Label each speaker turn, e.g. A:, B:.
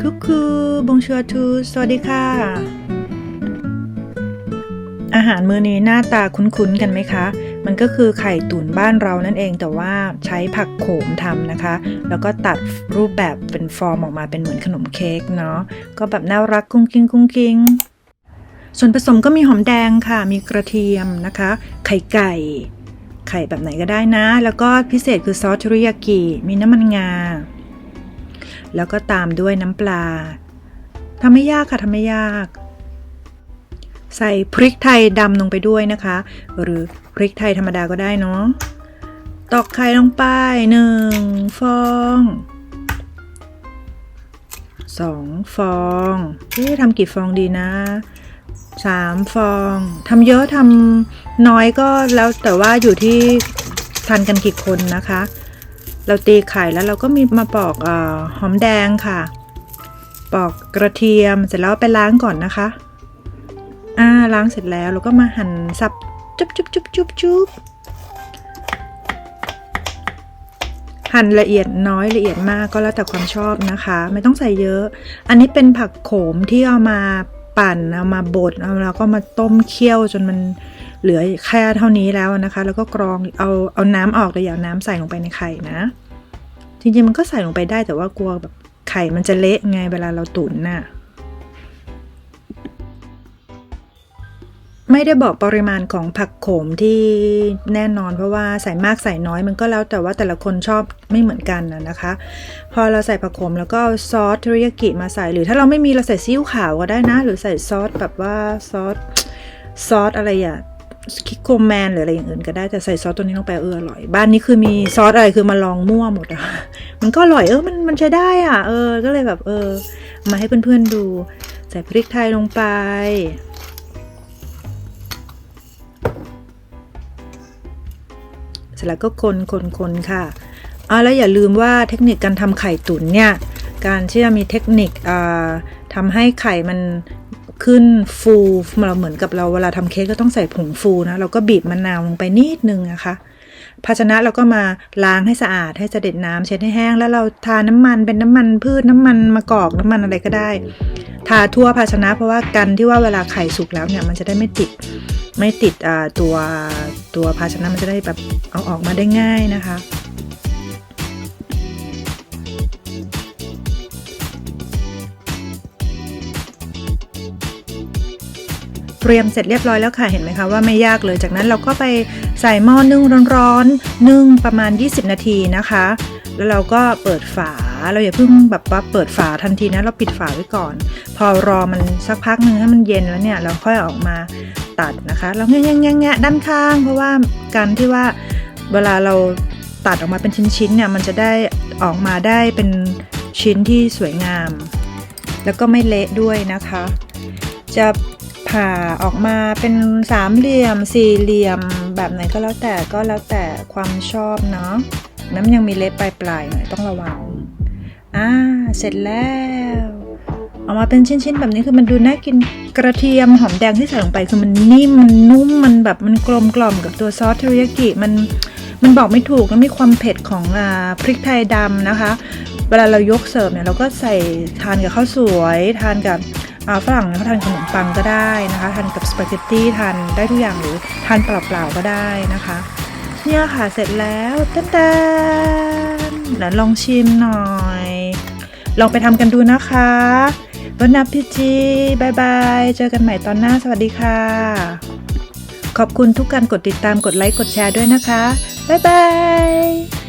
A: คุกคูบงชัวทู สวัสดีค่ะ อาหารมื้อนี้หน้าตาคุ้นๆกันไหมคะ มันก็คือไข่ตุ๋นบ้านเรานั่นเองแต่ว่าใช้ผักโขมทำนะคะ แล้วก็ตัดรูปแบบเป็นฟอร์มออกมาเป็นเหมือนขนมเค้กเนาะ ก็แบบน่ารักกุ้งกิ้งกุ้งกิ้งส่วนผสมก็มีหอมแดงค่ะ มีกระเทียมนะคะ ไข่ไก่ ไข่แบบไหนก็ได้นะ แล้วก็พิเศษคือซอสเทริยากิ มีน้ำมันงา แล้วก็ตามด้วยน้ำปลาทำไม่ยากค่ะทำไม่ยาก ใส่พริกไทยดำลงไปด้วยนะคะ หรือพริกไทยธรรมดาก็ได้เนาะตอกไข่ลงไปหนึ่งฟองสองฟองเอ๊ะทำกี่ฟองดีนะสามฟองทำเยอะทำน้อยก็แล้วแต่ว่าอยู่ที่ทานกันกี่คนนะคะ เราตีไข่แล้วเราก็มีมาปอกออหอมแดงค่ะ ปอกกระเทียมเสร็จแล้วไปล้างก่อนนะคะ อ่าล้างเสร็จแล้วเราก็มาหั่นสับจุ๊บจุ๊บจุ๊บจุ๊บจุ๊บหั่นละเอียดน้อยละเอียดมากก็แล้วแต่ความชอบนะคะ ไม่ต้องใส่เยอะ อันนี้เป็นผักโขมที่เอามาปั่นเอามาบดเอาแล้วก็มาต้มเคี่ยวจนมัน เหลือแค่เท่านี้แล้วนะคะ แล้วก็กรองเอาเอาน้ำออกแต่อย่าน้ำใส่ลงไปในไข่นะ จริงๆมันก็ใส่ลงไปได้แต่ว่ากลัวแบบไข่มันจะเละไงเวลาเราตุ๋นน่ะไม่ได้บอกปริมาณของผักโขมที่แน่นอน เพราะว่าใส่มากใส่น้อยมันก็แล้วแต่ว่าแต่ละคนชอบไม่เหมือนกันนะนะคะ พอเราใส่ผักโขมแล้วก็เอาซอสเทริยากิมาใส่หรือถ้าเราไม่มีเราใส่ซีอิ๊วขาวก็ได้นะ หรือใส่ซอสแบบว่าซอสซอสอะไรอะ คิโกแมนหรืออะไรอย่างอื่นก็ได้แต่ใส่ซอสตัวนี้ลงไปเอออร่อย บ้านนี้คือมีซอสอะไรคือมาลองมั่วหมดอะมันก็อร่อยเออมันมันใช้ได้อะเออ ก็เลยแบบเออ มาให้เพื่อนๆดู ใส่พริกไทยลงไปเสร็จแล้วก็คนคนคนค่ะอ่าแล้วอย่าลืมว่าเทคนิคการทำไข่ตุ๋นเนี่ย การที่จะมีเทคนิคอ่าทำให้ไข่มัน ขึ้นฟูเราเหมือนกับเราเวลาทำเค้กก็ต้องใส่ผงฟูนะ เราก็บีบมะนาวลงไปนิดนึงนะคะ ภาชนะเราก็มาล้างให้สะอาดให้เสด็จน้ำเช็ดให้แห้ง แล้วเราทาน้ำมันเป็นน้ำมันพืชน้ำมันมะกอกน้ำมันอะไรก็ได้ ทาทั่วภาชนะเพราะว่ากันที่ว่าเวลาไข่สุกแล้วเนี่ยมันจะได้ไม่ติดไม่ติดอ่าตัวตัวภาชนะมันจะได้แบบเอาออกมาได้ง่ายนะคะ เตรียมเสร็จเรียบร้อยแล้วค่ะเห็นไหมคะว่าไม่ยากเลยจากนั้นเราก็ไปใส่หม้อนึ่งร้อนๆนึ่งประมาณ 20 นาทีนะคะ แล้วเราก็เปิดฝาเราอย่าเพิ่งแบบว่าเปิดฝาทันทีนะเราปิดฝาไว้ก่อน พอรอมันสักพักหนึ่งให้มันเย็นแล้วเนี่ยเราค่อยออกมาตัดนะคะ เราแง่ๆแงะด้านข้าง เพราะว่าการที่ว่าเวลาเราตัดออกมาเป็นชิ้นๆเนี่ยมันจะได้ออกมาได้เป็นชิ้นที่สวยงาม แล้วก็ไม่เละด้วยนะคะ จะ ผ่าออกมาเป็นสามเหลี่ยม สี่เหลี่ยม แบบไหนก็แล้วแต่ก็แล้วแต่ความชอบเนาะน้ำยังมีเล็บปลายๆหน่อยต้องระวังอ่าเสร็จแล้วออกมาเป็นชิ้นๆแบบนี้คือมันดูน่ากินกระเทียมหอมแดงที่ใส่ลงไปคือมันนิ่มมันนุ่มมันแบบมันกลมกล่อมกับตัวซอสเทริยากิมันมันบอกไม่ถูกแล้วมีความเผ็ดของอพริกไทยดำนะคะ เวลาเรายกเสิร์ฟเนี่ยเราก็ใส่ทานกับข้าวสวย ทานกับ ฝรั่งเขาทานขนมปังก็ได้นะคะทานกับสปาเกตตี้ทานได้ทุกอย่างหรือทานเปล่าๆก็ได้นะคะ เนี่ยค่ะเสร็จแล้วเต้นๆเดี๋ยวลองชิมหน่อย ลองไปทำกันดูนะคะวันนับพีจีบายบาย เจอกันใหม่ตอนหน้าสวัสดีค่ะ ขอบคุณทุกการกดติดตามกดไลค์กดแชร์ด้วยนะคะ บ๊ายบาย